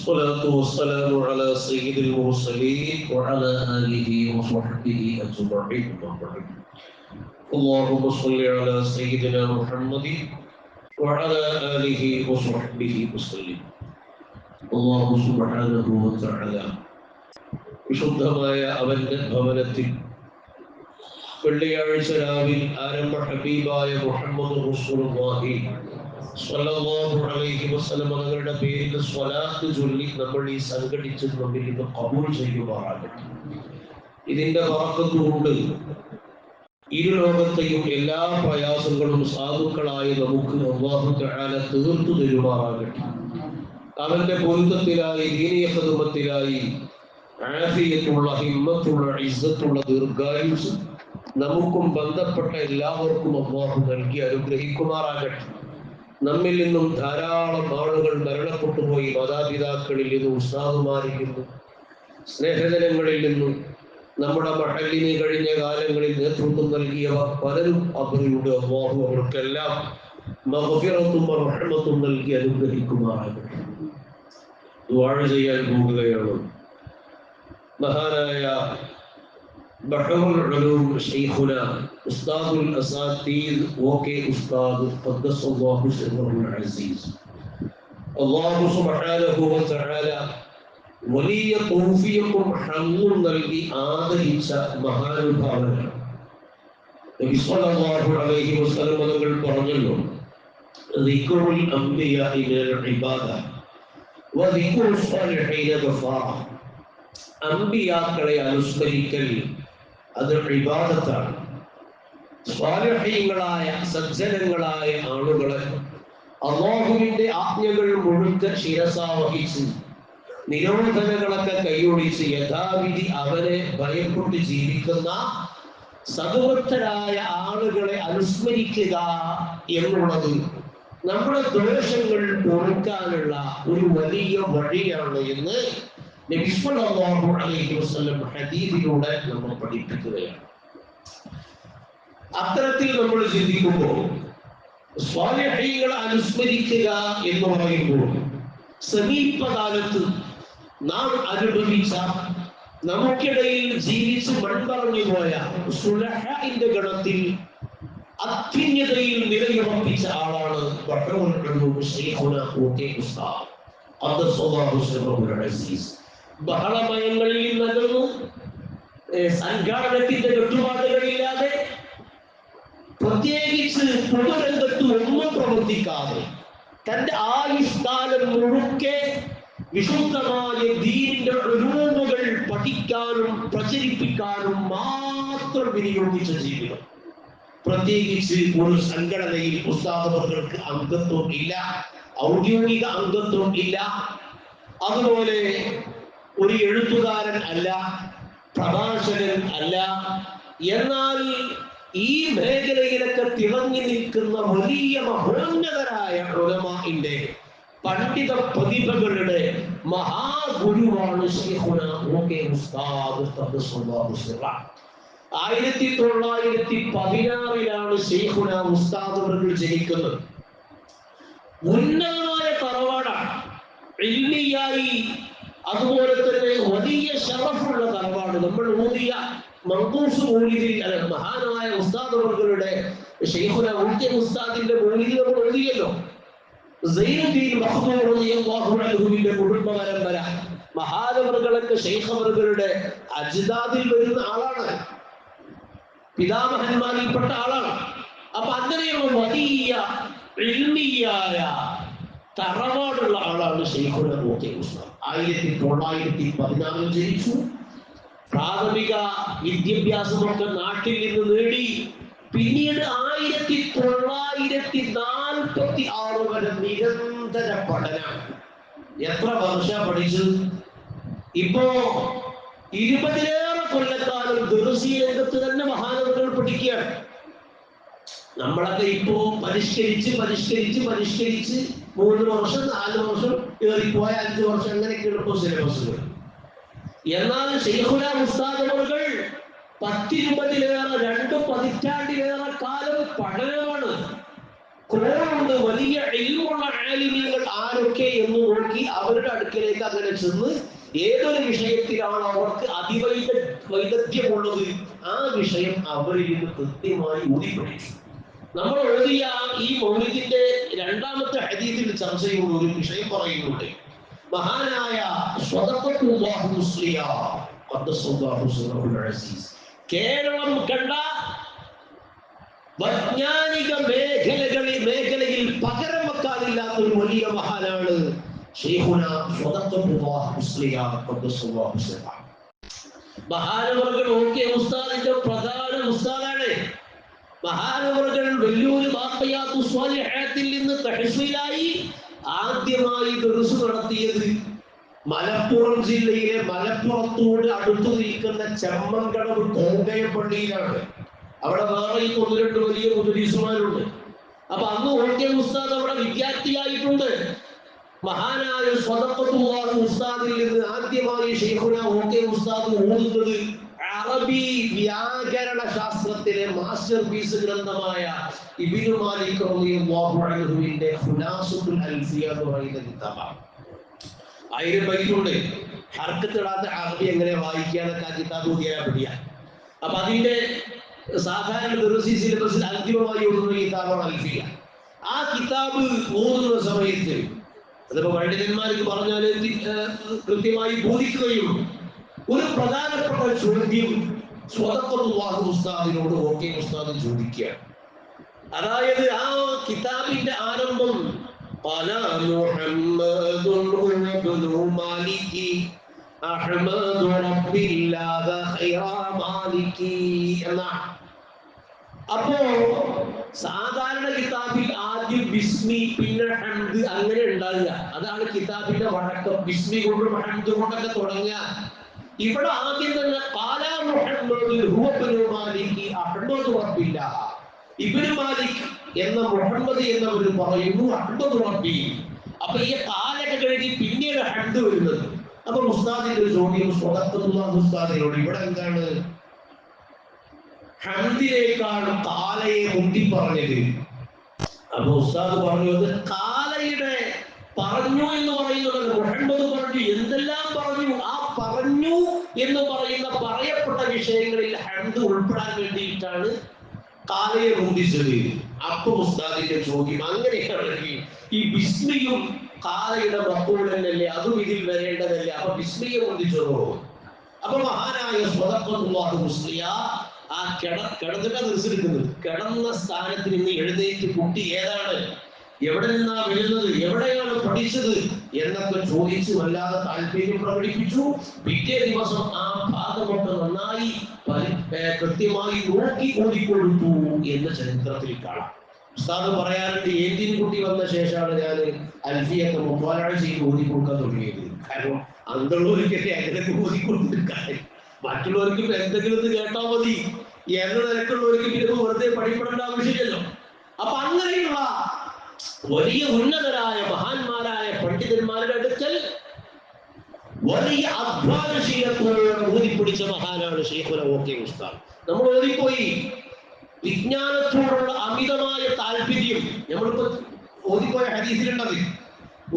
والصلاة والسلام على سيد المرسلين وعلى آله وصحبه أجمعين أما بعد اللهم صل على سيدنا محمد وعلى آله وصحبه وسلم الله سبحانه وتعالى വിശുദ്ധമായ അവന്റെ ഭവനത്തിൽ വെള്ളിയാഴ്ച രാവിൽ ആരംഭ ഹബീബായ മുഹമ്മദ് റസൂലുള്ളാഹി സ്വല്ലല്ലാഹു അലൈഹി വസല്ലം തങ്ങളുടെ പേരിൽ സ്വലാത്ത് ചൊല്ലി നമ്മൾ ഈ സംഘടിച്ച് നമ്മിൽ ഇതിന്റെ വാക്കത്തുകൊണ്ട് ഇരു ലോകത്തെയും എല്ലാ പ്രയാസങ്ങളും സാധുക്കളായ നമുക്ക് അള്ളാഹു തആല തീർത്തു തരുമാറാകട്ടെ. അവന്റെ പൊരുത്തത്തിലായി ദീനീയ ഖിദ്മത്തിലായി ആഫിയത്തുള്ള ഹിമ്മത്തുള്ള ഇസ്സത്തുള്ള ദീർഘായുസ് നമുക്കും ബന്ധപ്പെട്ട എല്ലാവർക്കും അള്ളാഹു നൽകി അനുഗ്രഹിക്കുമാറാകട്ടെ. നമ്മിൽ നിന്നും ധാരാളം ആളുകൾ മരണപ്പെട്ടു പോയി. മാതാപിതാക്കളിൽ നിന്നും നിന്നും സ്നേഹജനങ്ങളിൽ നിന്നും നമ്മുടെ മഹലിന് കഴിഞ്ഞ കാലങ്ങളിൽ നേതൃത്വം നൽകിയവ പലരും അവരുടെ അള്ളാഹു അവർക്കെല്ലാം മഹഫിറത്തും നൽകി അനുഗ്രഹിക്കുമാറാകട്ടെ. ദുആ ചെയ്യാൻ പോകുകയാണ് മഹാനായ ബഹറുൽ ഉലൂം ശൈഖുന ഉസ്താദുൽ അസാത്തീദ് ഓകെ ഉസ്താദ് ഖദ്ദസല്ലാഹു സിർറഹുൽ അസീസ് അല്ലാഹു സുബ്ഹാനഹു വ തആല വലിയ തൗഫീഖും ഹമ്മും നൽകി ആദരിച്ച മഹാനുഭാവനാണ് നബി സ്വല്ലല്ലാഹു അലൈഹി വസല്ലം തങ്ങൾ പറഞ്ഞല്ലോ ദിക്റുൽ അംബിയാഇ മിനൽ ഇബാദ വ ദിക്റു സ്വാലിഹീന ഗഫാറ അമ്പിയാക്കളെ അനുസ്മരിക്കൽ അത് ഇബാദത്താണ്. സ്വാലഹീങ്ങളായ സജ്ജനങ്ങളായ ആളുകളെ അള്ളാഹുവിന്റെ ആജ്ഞകൾ മുഴുക്ക ശിരസാവഹിച്ച് നിരോധനകളൊക്കെ കൈയൊഴിച്ച് യഥാവിധി അവരെ ഭയപ്പെട്ട് ജീവിക്കുന്ന സതുഭക്തരായ ആളുകളെ അനുസ്മരിക്കുക എന്നുള്ളത് നമ്മുടെ ദോഷങ്ങൾ പൊറുക്കാനുള്ള ഒരു വലിയ വഴിയാണ് എന്ന് ഹദീസിലൂടെ നമ്മൾ പഠിപ്പിക്കുകയാണ്. അത്തരത്തിൽ നമ്മൾ ചിന്തിക്കുമ്പോൾ സ്വാലഹീകളെ അനുസ്മരിക്കുക എന്ന് പറയുമ്പോൾ സമീപകാലത്ത് നാം അനുഭവിച്ച നമുക്കിടയിൽ ജീവിച്ച് മൺപറഞ്ഞു പോയ സുലഹന്റെ ഗണത്തിൽ അത്യുന്നതയിൽ നിലയുറപ്പിച്ച ആളാണ് ബഹളമയങ്ങളിൽ നിന്നകന്നു സംഘാടനത്തിന്റെ കെട്ടുപാടുകളില്ലാതെ പ്രത്യേകിച്ച് പൊതുരംഗത്ത് ഒന്നും പ്രവർത്തിക്കാതെ തന്റെ ആയുഷ്കാലം മുഴുക്കെ വിശുദ്ധമായ ദീനിന്റെ ഒരുമകൾ പഠിക്കാനും പ്രചരിപ്പിക്കാനും മാത്രം വിനിയോഗിച്ച ജീവിതം. പ്രത്യേകിച്ച് ഒരു സംഘടനയിൽ ഉസ്താദവർക്ക് അംഗത്വം ഇല്ല ഔദ്യോഗിക അംഗത്വം ഇല്ല. അതുപോലെ ഒരു എഴുത്തുകാരൻ അല്ല പ്രഭാഷകൻ അല്ല. എന്നാൽ ഈ മേഖലയിലൊക്കെ തിളങ്ങി നിൽക്കുന്ന വലിയ മഹോന്നതരായ ഉലമാന്റെ പണ്ഡിത പ്രതിഭകളുടെ മഹാഗുരുവാണ് ആയിരത്തി തൊള്ളായിരത്തി പതിനാറിലാണ് ഷെയ്ഖുന ഉസ്താദ് അവർ ജനിക്കുന്നത്. ഉന്നതമായ തറവാടാണ്. അതുപോലെ തന്നെ വലിയ ഷറഫുള്ള തറവാണ് നമ്മൾ ഊതിയ മങ്കൂസ് മൂലിതിൽ അല്ല മഹാനായ ഉസ്താദുകളുടെ ഷെയ്ഖുന ഊട്ടിയ ഉസ്താദിന്റെ മൂലിതി നമ്മൾ എഴുതിയല്ലോ. കുടുംബപരമ്പര. മഹാനവറുകളൊക്കെ ഷെയ്ഖവറുകളുടെ അജിതാദിൽ വരുന്ന ആളാണ്. പിതാമഹന്മാരിൽപ്പെട്ട ആളാണ്. അപ്പൊ അങ്ങനെയുള്ള വലിയ എളിമിയായ തറവാടുള്ള ആളാണ് ഷെയ്ഖുന ഓക്കെ ഉസ്താദ് ആയിരത്തി തൊള്ളായിരത്തി പതിനാറിൽ ജനിച്ചു. പ്രാഥമിക വിദ്യാഭ്യാസമൊക്കെ നാട്ടിൽ നിന്ന് നേടി. പിന്നീട് ആയിരത്തി തൊള്ളായിരത്തി നാൽപ്പത്തി ആറ് വരെ നിരന്തര പഠനം. എത്ര വർഷ പഠിച്ചു? ഇപ്പോ ഇരുപതിലേറെ കൊല്ലക്കാലം ദുർസി രംഗത്ത് തന്നെ മഹാനവകൾ പഠിക്കുകയാണ്. നമ്മളൊക്കെ ഇപ്പോ പരിഷ്കരിച്ച് പരിഷ്കരിച്ച് പരിഷ്കരിച്ച് മൂന്ന് വർഷം നാല് വർഷം ഏറിപ്പോയ അഞ്ച് വർഷം അങ്ങനെയൊക്കെയാണ് ഇപ്പോൾ സിലബസുകൾ എന്നാൽ ഷെയ്ഖുല മുസ്താദവറുകൾ പത്തിരുപതിലേറെ രണ്ട് പതിറ്റാണ്ടിലേറെ കാലം പഠനമാണ്. കോണുണ്ട് വലിയ എൽമുള്ള ആലിമ്യങ്ങൾ ആരൊക്കെ എന്ന് നോക്കി അവരുടെ അടുക്കിലേക്ക് അങ്ങനെ ചെന്ന് ഏതൊരു വിഷയത്തിലാണ് അവർക്ക് അതിവൈദ വൈദഗ്ധ്യമുള്ളത്? ആ വിഷയം അവരിൽ നിന്ന് കൃത്യമായി ഊതിപ്പിടിച്ചു. നമ്മൾ എഴുതിയ ഈ മൗലിദിന്റെ രണ്ടാമത്തെ ഹദീസിൽ ചർച്ച ചെയ്യുന്ന ഒരു വിഷയം പറയുന്നുണ്ട്. മഹാനായ കേരളം കണ്ട വൈജ്ഞാനിക മേഖലകളിൽ മേഖലയിൽ പകരം വെക്കാനില്ലാത്ത ഒരു വലിയ മഹാനാണ് മഹാനവർകൾ ഓക്കെ ഉസ്താദിന്റെ പ്രധാന ഉസ്താദാണ് മഹാനവറുകൾ വലിയൊരു ബാപ്പയാത്തു സ്വാലിഹാത്തിൽ നിന്ന് തഹസീലായി ആദ്യമായി ദർസ് നടത്തിയത് മലപ്പുറം ജില്ലയിലെ മലപ്പുറത്തോട് അടുത്തു നിൽക്കുന്ന ചെമ്മൻകടവ് കോങ്കയ പള്ളിയിലാണ് അവിടെ വേറെ ഒന്ന് രണ്ട് വലിയ മുദരീസുമാരുണ്ട് അപ്പൊ അന്ന് ഓക്കെ ഉസ്താദ് അവിടെ വിദ്യാർത്ഥിയായിട്ടുണ്ട്. മഹാനായ സ്വതപ്പത്തുള്ളാഹു ഉസ്താദിൽ നിന്ന് ആദ്യമായി ഷെയ്ഖുന ഓക്കെ ഉസ്താദ് ഓടുന്നത് അറബി വ്യാകരണ ശാസ്ത്രത്തിലെ മാസ്റ്റർ പീസ് ഗ്രന്ഥമായ ഇബിനു മാലിക് റളിയല്ലാഹുവിന്റെ ഖുലാസത്തുൽ അൽഫിയ എന്ന് പറയുന്ന കിതാബാണ്. ആയിരം പൈസയുണ്ട് ഹർക്കത്തിടാത്ത അറബി എങ്ങനെ വായിക്കാനൊക്കെ ആ കിതാബ് ഓതിയാൽ പിടിയ അപ്പൊ അതിന്റെ സാധാരണ ദർസി സിലബസിൽ അന്തിമമായി ഓടുന്ന കിതാബാണ് അൽഫിയ. ആ കിതാബ് ഓതുന്ന സമയത്ത് അതിപ്പോ പണ്ഡിതന്മാർക്ക് പറഞ്ഞാൽ കൃത്യമായി ബോധിക്കുകയും ഒരു പ്രധാനപ്പെട്ട ചോദ്യം സ്വതക്കത്തുള്ളാഹു ഉസ്താദിനോട് ഓക്കെ ഉസ്താദ് ചോദിക്കുക അതായത് ആ കിതാബിന്റെ ആരംഭം പല മാലിക്കി എന്നാണ്. അപ്പോ സാധാരണ കിതാബിൽ ആദ്യം ബിസ്മി പിന്നെ ഹംദ് അങ്ങനെ ഉണ്ടാകുക അതാണ് കിതാബിന്റെ വഴക്കം. ബിസ്മി കൊണ്ടും ഹംദ് കൊണ്ടൊക്കെ തുടങ്ങുക. ഇവിടെ ആദ്യം തന്നെ കാല മുഹമ്മദ് ഹുവ അഹമ്മദ് റബ്ബില്ല ഇബ്നു മാലിക് എന്ന മുഹമ്മദ് എന്നവർ പറയുന്നു അഹമ്മദ് റബ്ബി അപ്പൊ ഈ കാലൊക്കെ കഴിഞ്ഞ് പിന്നീട് ഹണ്ട് വരുന്നത്. അപ്പൊ മുസ്താദിന്റെ ഒരു ചോദ്യം സ്വതത്തുള്ള മുസ്താദിനോട് ഇവിടെ എന്താണ്? ഹംദിനേക്കാൾ കാലയെ മുട്ടി പറഞ്ഞത് അപ്പൊ ഉസ്താദ് പറഞ്ഞത് കാലയുടെ പറഞ്ഞു എന്ന് പറയുന്നത് മുഹമ്മദ് പറഞ്ഞു എന്തെല്ലാം പറഞ്ഞു പറഞ്ഞു എന്ന് പറയുന്ന പറയപ്പെട്ട വിഷയങ്ങളിൽ ഹംദ് ഉൾപ്പെടാൻ വേണ്ടിയിട്ടാണ് കാലയെ മുന്തിച്ചത് അപ്പൊ ഉസ്താദിന്റെ ചോദ്യം. അങ്ങനെയാണെങ്കിൽ ഈ ബിസ്മിയും കാലയുടെ മക്കൂടനല്ലേ അതും ഇതിൽ വരേണ്ടതല്ലേ. അപ്പൊ ബിസ്മിയെ മുന്തിച്ചതോ അപ്പൊ മഹാനായ സ്വതന്ത്രവാദ മുസ്ലിയ ആ കിട കിടന്നിട്ടാ നിർസിക്കുന്നത് കിടന്ന സ്ഥാനത്ത് നിന്ന് എഴുന്നേറ്റ് കുട്ടി ഏതാണ്? എവിടെ നിന്നാ വരുന്നത് എവിടെയാണ് പഠിച്ചത്? എന്നൊക്കെ ചോദിച്ച് വല്ലാതെ താല്പര്യം പ്രകടിപ്പിച്ചു. പിറ്റേ ദിവസം ആ ഭാഗമൊക്കെ നന്നായി കൃത്യമായി നോക്കി ഓടിക്കൊടുത്തു എന്ന് ചരിത്രത്തിൽ കാണാം. ഉസ്താദ് പറയാറുണ്ട് ഏന്തിൻ കുട്ടി വന്ന ശേഷമാണ് ഞാൻ അൽഫിയൊക്കെ മുഖാലാഴ ചെയ്ത് ഓടിക്കൊടുക്കാൻ തുടങ്ങിയത്? കാരണം അന്തള്ളൂരിക്കൊക്കെ അങ്ങനെ ഓടിക്കൊടുത്തിരിക്കാൻ മറ്റുള്ളവർക്ക് ഇപ്പൊ എന്തെങ്കിലും കേട്ടാൽ കേട്ടാ മതി. എന്ന നിലക്കുള്ളവർക്ക് പിന്നെ വെറുതെ പഠിപ്പെടേണ്ട ആവശ്യമില്ലല്ലോ. അപ്പൊ അങ്ങനെയുള്ള വലിയ ഉന്നതരായ മഹാന്മാരായ പണ്ഡിതന്മാരുടെ അടുക്കൽ വലിയ അധ്വാനശീലത്തോടെ ഊതിപ്പിടിച്ച മഹാനാണ് ഷെയ്ഖുല ഓക്കെ ഉസ്താദ്. നമ്മൾ ഓതിപ്പോയി. വിജ്ഞാനത്തോടുള്ള അമിതമായ താല്പര്യം നമ്മളിപ്പോ ഓതിപ്പോയ ഹദീസിലുണ്ടത്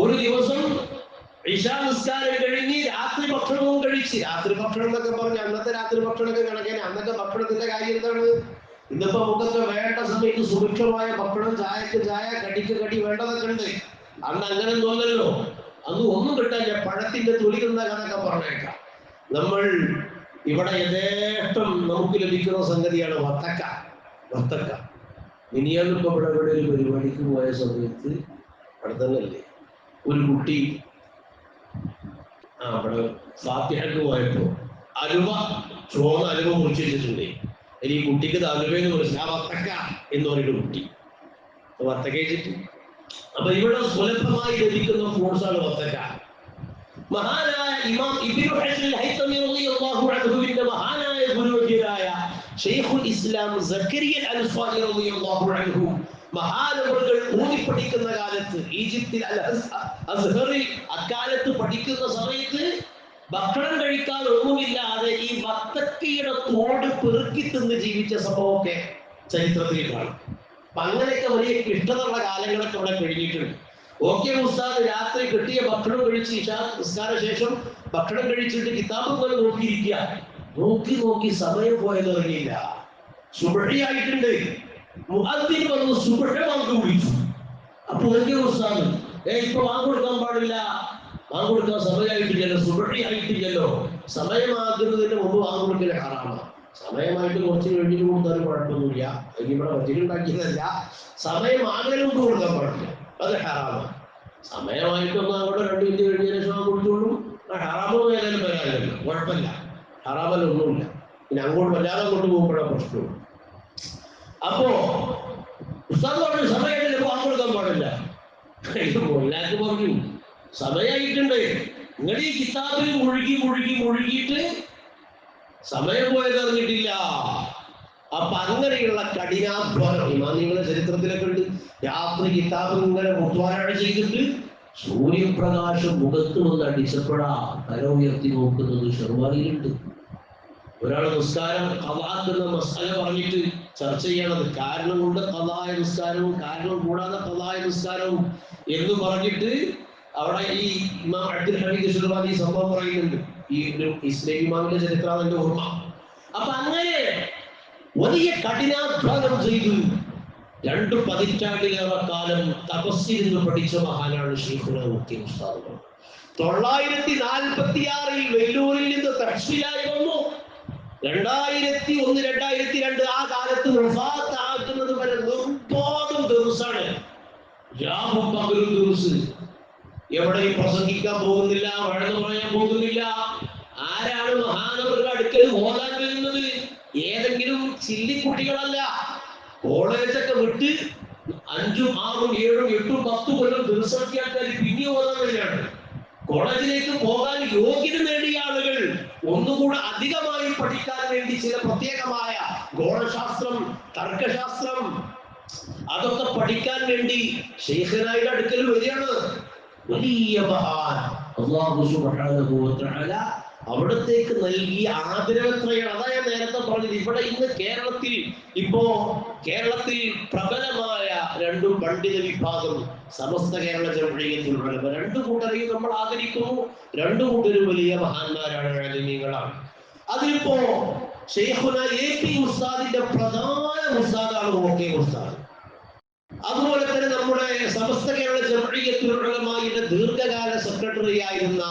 ഒരു ദിവസം നിസ്കാരം കഴിഞ്ഞ് രാത്രി ഭക്ഷണവും കഴിച്ച്. രാത്രി ഭക്ഷണം എന്നൊക്കെ പറഞ്ഞ് അന്നത്തെ രാത്രി ഭക്ഷണമൊക്കെ കണക്കാൻ അന്നത്തെ ഭക്ഷണത്തിന്റെ കാര്യം എന്താണ്? ഇന്നിപ്പോ നമുക്കൊക്കെ വേണ്ട സമയത്ത് സുഭിക്ഷമായ ഭക്ഷണം ചായക്ക് ചായ കടിക്ക് കടി വേണ്ടതൊക്കെ ഉണ്ട്. അന്ന് അങ്ങനെ തോന്നല്ലോ അന്ന് ഒന്നും കിട്ടാനില്ല പഴത്തിന്റെ തൊലി തിന്ന കണക്കെ പറഞ്ഞേക്കാം. നമ്മൾ ഇവിടെ യഥേഷ്ടം നമുക്ക് ലഭിക്കുന്ന സംഗതിയാണ് വത്തക്ക. വത്തക്ക. മിനിയാന്നിപ്പോ ഇവിടെ ഇവിടെ ഒരു പരിപാടിക്ക് പോയ സമയത്ത് അവിടെ തന്നെയല്ലേ ഒരു കുട്ടി ആ അവിടെ ഫാത്തിഹക്ക് പോയപ്പോ അലുവ ചോന്ന അലുവ മുറിച്ച് വെച്ചിട്ടുണ്ട്. ഇനി ഈ കുട്ടിക്ക് താല്പര്യം വിളിച്ചു ആ വത്തക്ക എന്ന് പറയുന്ന കുട്ടി. വത്തക്ക വെച്ചിട്ട് അപ്പൊ ഇവിടെ സുലഭമായി ലഭിക്കുന്ന ഫ്രൂട്ട്സ് ആണ് വത്തക്ക. മഹാനായ ഇമാം ഇബ്നു ഹജർ ഹൈത്തമി റളിയല്ലാഹു അൻഹുവിന്റെ മഹാനായ ഗുരുവര്യരായ ഷെയ്ഖുൽ ഇസ്ലാം സക്കരിയ അൽഫാനി റളിയല്ലാഹു അൻഹു മഹാനവറുകൾ ഊതിപ്പഠിക്കുന്ന കാലത്ത് ഈജിപ്തിൽ അൽ അസ്- അസ്ഹറിൽ അക്കാലത്ത് പഠിക്കുന്ന സമയത്ത് ഭക്ഷണം കഴിക്കാതെ ഒന്നുമില്ലാതെ ഈ മത്തക്കയുടെ തോട് പെറുക്കി തിന്ന് ജീവിച്ച സംഭവമൊക്കെ ചരിത്രത്തിൽ കാണും. അപ്പൊ അങ്ങനെയൊക്കെ വലിയ ക്ലിഷ്ടതയുള്ള കാലങ്ങളൊക്കെ ഇവിടെ കഴിഞ്ഞിട്ടുണ്ട്. ഓക്കെ ഉസ്താദ് രാത്രി കിട്ടിയ ഭക്ഷണം കഴിച്ച് ഇഷാ നിസ്കാര ശേഷം ഭക്ഷണം കഴിച്ചിട്ട് കിതാബ് പോലെ നോക്കിയിരിക്കുക. നോക്കി നോക്കി സമയം പോയത് അറിയില്ല. സുബഴിയായിട്ടുണ്ട് മുഅദ്ദിൻ വന്നു സുബഹ വാങ്ങി വിളിച്ചു. അപ്പൊ ഓക്കെ ഉസ്താദ് ഏ ഇപ്പൊ വാങ്ങി കൊടുക്കാൻ പാടില്ല. വാങ്ങ് കൊടുക്കാൻ സമയമായിട്ടില്ലല്ലോ സുബഴിയായിട്ടില്ലല്ലോ സമയമാകുന്നതിന് മുമ്പ് വാങ്ങ് കൊടുക്കൽ ഹറാമാണ്. സമയമായിട്ട് കുറച്ച് കഴിഞ്ഞിട്ട് കൊടുത്താലും കുഴപ്പമൊന്നുമില്ല. അതിന് ഇവിടെ വച്ചിട്ടുണ്ടാക്കിയതല്ല സമയമാകലും കൊടുക്കാൻ പാടില്ല. അത് ഹറാമാണ്. സമയമായിട്ടൊന്നും അവിടെ രണ്ട് മിനിറ്റ് കഴിഞ്ഞ ശേഷം കൊടുത്തോളും ഹറാമോ വേദന വരാനല്ലോ കുഴപ്പമില്ല. ഹറാമല്ല ഒന്നുമില്ല. പിന്നെ അങ്ങോട്ട് വല്ലാതെ അങ്ങോട്ട് പോകുമ്പോഴാണ് പ്രശ്നമുള്ളൂ. അപ്പോ ഉസ്താദ് പറഞ്ഞു സമയമായിട്ടില്ല വാങ്ങ് കൊടുക്കാൻ പാടില്ല. ഇത് മൊല്ലാക്ക് പറഞ്ഞു. സമയമായിട്ടുണ്ട് നിങ്ങൾ ഈ കിതാബിൽ മുഴുകി മുഴുകി മുഴുകിയിട്ട് സമയം പോയത് അറിഞ്ഞിട്ടില്ല. അപ്പൊ അങ്ങനെയുള്ള കഠിനാധ്വാനം നിങ്ങളുടെ ചരിത്രത്തിലൊക്കെ ഉണ്ട്. രാത്രി കിതാബ് ഇങ്ങനെ മുത്വാരാണ് ചെയ്തിട്ട് സൂര്യപ്രകാശം മുഖത്ത് വന്ന് അടിച്ചപ്പോഴാ തല ഉയർത്തി നോക്കുന്നത് ഷെർവാനിയിലുണ്ട്. ഒരാൾ നിസ്കാരം കഥാക്കുന്ന മസാല പറഞ്ഞിട്ട് ചർച്ച ചെയ്യണത് കാരണം കൊണ്ട് കഥായ നിസ്കാരവും കാരണം കൂടാതെ കഥായ നിസ്കാരവും എന്ന് പറഞ്ഞിട്ട് അവിടെ ഈ ഇമാം അബ്ദുൽ ഹമീദ് ഈ സംഭവം പറയുന്നുണ്ട്. ഈ ഒരു ഇസ്ലാം ഇമാമിന്റെ ചരിത്രം എന്റെ ഓർമ്മ. അപ്പൊ അങ്ങനെ വലിയ കഠിനാധ്വാനം ചെയ്തു. രണ്ടു പതിറ്റാണ്ടിലേറെ കാലം തപസ്സിരുന്ന് പഠിച്ച മഹാനാണ് ഷെയ്ഖുന മുക്തി ഉസ്താദ് തൊള്ളായിരത്തി നാൽപ്പത്തി ആറിൽ വെല്ലൂരിൽ നിന്ന് തക്ഷിലായി വന്നു. രണ്ടായിരത്തി ഒന്ന് രണ്ടായിരത്തി രണ്ട് ആ കാലത്ത് വഫാത്താക്കുന്നത് വരെ നിർബോധം ദിവസാണ്. രാമ പകലും ദിവസം. എവിടെയും പ്രസംഗിക്കാൻ പോകുന്നില്ല വഴന്നു പറയാൻ പോകുന്നില്ല. ആരാണ് മഹാനവരുടെ അടുക്കൽ ഓടാൻ വരുന്നത്? ഏതെങ്കിലും ചില്ലിക്കുട്ടികളല്ല. കോളേജൊക്കെ വിട്ട് അഞ്ചും ആറും ഏഴും എട്ടും പത്തും കൊല്ലം ദിവസമൊക്കെ ആൾക്കാർ പിന്നെ ഓടാൻ വരികയാണ്. കോളേജിലേക്ക് പോകാൻ യോഗ്യത നേടിയ ആളുകൾ ഒന്നുകൂടെ അധികമായി പഠിക്കാൻ വേണ്ടി ചില പ്രത്യേകമായ ഗോളശാസ്ത്രം തർക്കശാസ്ത്രം അതൊക്കെ പഠിക്കാൻ വേണ്ടി ഷെയ്ഖനായുടെ അടുക്കൽ വരികയാണ്. വലിയ മഹാൻ അള്ളാഹു തആല അവിടത്തേക്ക് നൽകിയ ആദരവത്രയാണ് അതാ ഞാൻ നേരത്തെ പറഞ്ഞത്. ഇവിടെ ഇന്ന് കേരളത്തിൽ ഇപ്പോ കേരളത്തിൽ പ്രബലമായ രണ്ടു പണ്ഡിത വിഭാഗം സമസ്ത കേരള ജമഴീയത്തിലുള്ള രണ്ടു കൂട്ടരെയും നമ്മൾ ആദരിക്കുന്നു. രണ്ടു കൂട്ടരും വലിയ മഹാന്മാരാണ് ആലിമീങ്ങളാണ് അതിലിപ്പോ ഷെയ്ഖുന എ പി ഉസ്താദിന്റെ പ്രധാന ഉസ്താദാണ് ഓക്കെ ഉസ്താദ്. അതുപോലെ നമ്മുടെ സമസ്ത കേരള ജമഴീയത്തിലുള്ളമായിട്ട് ദീർഘകാല സെക്രട്ടറി ആയിരുന്ന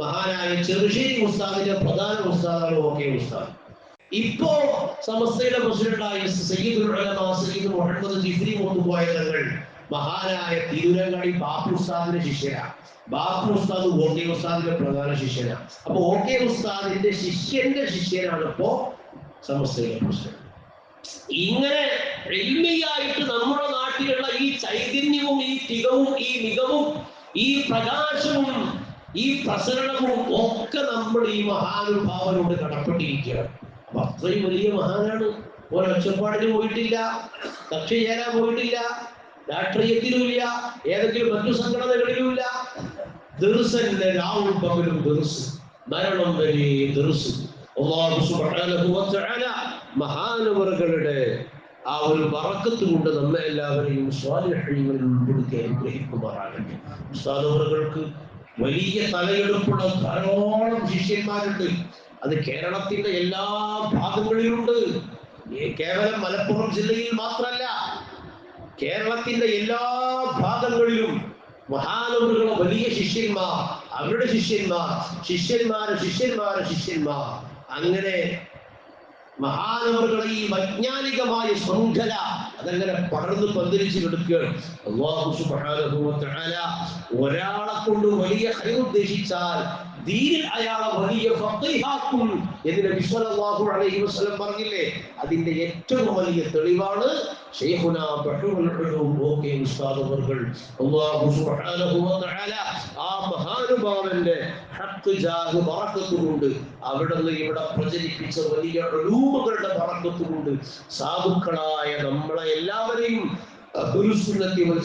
മഹാനായ ചെറുശ്ശേരി ഉസ്താദിന്റെ പ്രധാന ഉസ്താദാണ് ഓക്കെ ഉസ്താദ്. ഇപ്പോ സമസ്തയുടെ പ്രസിഡന്റായ സയ്യിദുൽ ഉലമ സയ്യിദ് മുഹമ്മദ് ജിഫ്രി മുത്തുപോയ തങ്ങൾ മഹാനായ തിരുരങ്ങാടി ബാപ്പു ഉസ്താദിന്റെ ശിഷ്യനാണ്. ബാപ്പു ഉസ്താദ് ഓക്കെ ഉസ്താദിന്റെ പ്രധാന ശിഷ്യനാണ്. അപ്പൊ ഓക്കെ ഉസ്താദിന്റെ ശിഷ്യന്റെ ശിഷ്യനാണ് ഇപ്പോ സമസ്തയുടെ പ്രസിഡന്റ്. ഇങ്ങനെ തികവും ഈ മികവും ഈ പ്രകാശവും ഈ പ്രസരണവും ഒക്കെ നമ്മൾ ഈ മഹാനുഭാവനോട് കടപ്പെട്ടിരിക്കുകയാണ്. അപ്പൊ അത്രയും വലിയ മഹാനാണ്. ഒരൊച്ചപ്പാടിന് പോയിട്ടില്ല കക്ഷി ചേരാൻ പോയിട്ടില്ല രാഷ്ട്രീയത്തിലുമില്ല ഏതെങ്കിലും മറ്റു സംഘടനകളിലുമില്ല. ദീർസന്റെ രാവും പകലും ദീർസ് മരണം വരെ തആല മഹാനവറുകളുടെ ആ ഒരു ബറക്കത്ത് കൊണ്ട് നമ്മെ എല്ലാവരെയും സ്വാലിഹ്യങ്ങളിൽ ഉൾപ്പെടുത്തി അനുഗ്രഹിക്കുമാറാകട്ടെ. ഉസ്താദവറുകൾക്ക് വലിയ തലയെടുപ്പുള്ള ധാരാളം ശിഷ്യന്മാരുണ്ട്. അത് കേരളത്തിന്റെ എല്ലാ ഭാഗങ്ങളിലുണ്ട്. കേവലം മലപ്പുറം ജില്ലയിൽ മാത്രമല്ല കേരളത്തിന്റെ എല്ലാ ഭാഗങ്ങളിലും മഹാനവറുകളെ വലിയ ശിഷ്യന്മാർ അവരുടെ ശിഷ്യന്മാർ ശിഷ്യന്മാരെ ശിഷ്യന്മാരെ ശിഷ്യന്മാർ അങ്ങനെ മഹാനവറുകളെ ഈ വൈജ്ഞാനികമായ ശൃംഖല അതങ്ങനെ പടർന്ന് പന്തിരിച്ചു കിടക്കുകയാണ്. വ തആല ഒരാളെ കൊണ്ട് വലിയ ഹൈർ ഉദ്ദേശിച്ചാൽ ദീനിൽ അയാളെ വലിയ ഫഖീഹാക്കും എന്ന് സല്ലല്ലാഹു അലൈഹി വസല്ലം പറഞ്ഞില്ലേ? അതിന്റെ ഏറ്റവും വലിയ തെളിവാണ് ആ മഹാനുഭാവന്റെ ജാഹ് അവിടെ നിന്ന് ഇവിടെ പ്രചരിപ്പിച്ച വലിയ ഉലൂമുകളുടെ പറക്കത്തുകൊണ്ട് സാധുക്കളായ നമ്മളെ എല്ലാവരെയും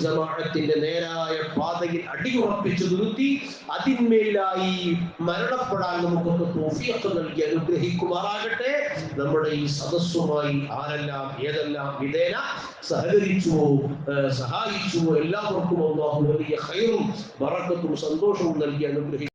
ജമാഅത്തിന്റെ നേരായ പാതയിൽ അടിയുറപ്പിച്ചു നിർത്തി അതിന്മേലായി മരണപ്പെടാൻ നമുക്കൊക്കെ തോഫിയൊക്കെ നൽകി അനുഗ്രഹിക്കുമാറാകട്ടെ. നമ്മുടെ ഈ സദസ്സുമായി ആരെല്ലാം ഏതെല്ലാം വിധേന സഹകരിച്ചുവോ സഹായിച്ചുവോ എല്ലാവർക്കും അള്ളാഹു വലിയ ഹൈറും വറക്കത്തും സന്തോഷവും നൽകി അനുഗ്രഹിക്കും